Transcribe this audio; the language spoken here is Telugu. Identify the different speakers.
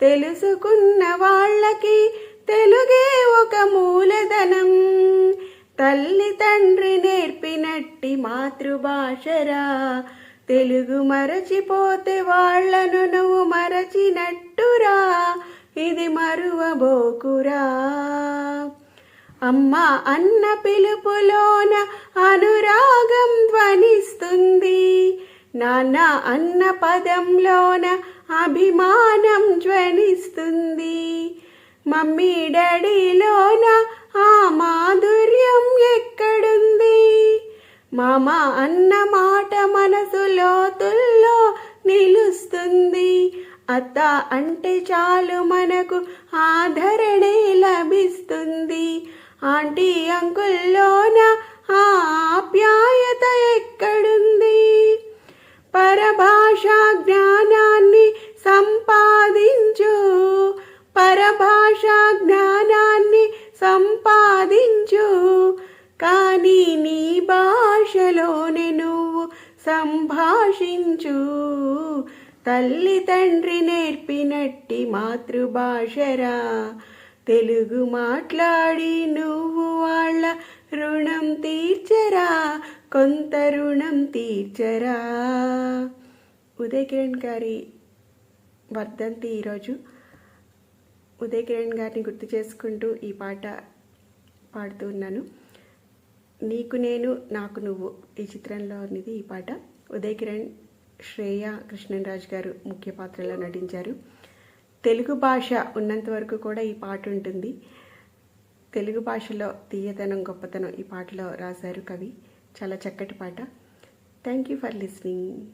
Speaker 1: తెలుసుకున్న వాళ్ళకి తెలుగే ఒక మూలధనం. తల్లి తండ్రి నేర్పినట్టి మాతృభాషరా. తెలుగు మరచిపోతే వాళ్ళను నువ్వు మరచినట్టురా. ఇది మరువబోకురా. అమ్మ అన్న పిలుపులోన అనురాగం ధ్వనిస్తుంది. నాన్న అన్న పదంలోన అభిమానం చేస్తుంది మమ్మీ డాడీలోన ఆ మాధుర్యం ఎక్కడుంది? మామ అన్న మాట మనసు లోతుల్లో నిలుస్తుంది. అత్త అంటే చాలు మనకు ఆదరణే లభిస్తుంది. ఆంటీ అంకుల్లోన ఆ ఆప్యాయత సంపాదించు. కానీ నీ భాషలోనే నువ్వు సంభాషించు. తల్లి తండ్రి నేర్పినట్టి మాతృభాషరా. తెలుగు మాట్లాడి నువ్వు వాళ్ళ రుణం తీర్చరా. కొంత రుణం తీర్చరా. ఉదయ్ కిరణ్ గారి వర్ధంతి ఈరోజు. ఉదయ్ కిరణ్ గారిని గుర్తు చేసుకుంటూ ఈ పాట పాడుతూ ఉన్నాను. నీకు నేను నాకు నువ్వు ఈ చిత్రంలోనిది ఈ పాట. ఉదయ్ కిరణ్ శ్రేయ కృష్ణరాజ్ గారు ముఖ్య పాత్రలో నటించారు. తెలుగు భాష ఉన్నంత వరకు కూడా ఈ పాట ఉంటుంది. తెలుగు భాషలో తీయతనం గొప్పతనం ఈ పాటలో రాశారు కవి. చాలా చక్కటి పాట. Thank you for listening